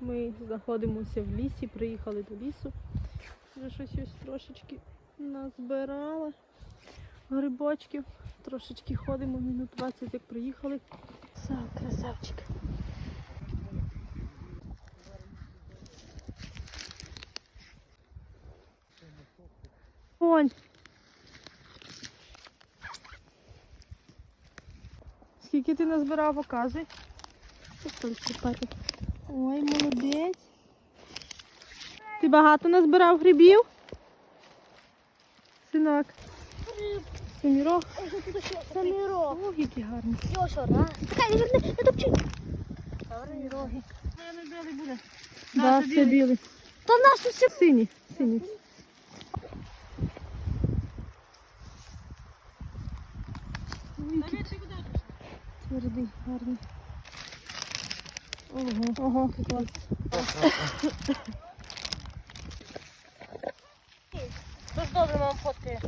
Ми знаходимося в лісі, приїхали до лісу. Вже щось ось трошечки назбирали грибочків. Трошечки ходимо, минут 20 як приїхали. Все, красавчик. Онь. Скільки ти назбирав, показуй. Ой, молодець. Ти багато назбирав грибів? Синок. Семірок. Самірок. Ох, які гарні. Йошо, да? Така, не верни, не топчи. Саміроги. Да, все білий. Та нас усе. Сині. Сині. Твердий, гарний. Ого, ого, клас. Дуже добре вам фотки.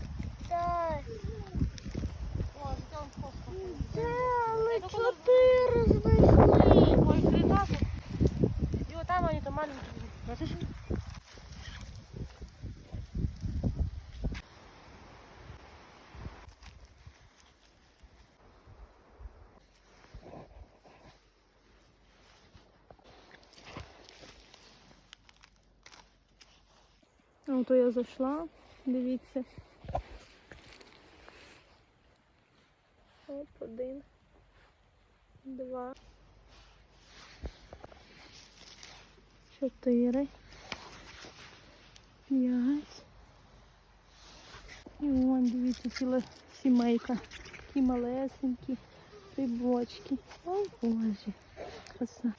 Так. Це чотири знайшли. Ой, прилазу. І отам вони там маленькі. Бачиш? Ото я зайшла, дивіться. Оп, один, два, чотири, п'ять. І вон, дивіться, ціла сімейка. Такі малесенькі грибочки. Ой, боже, краса.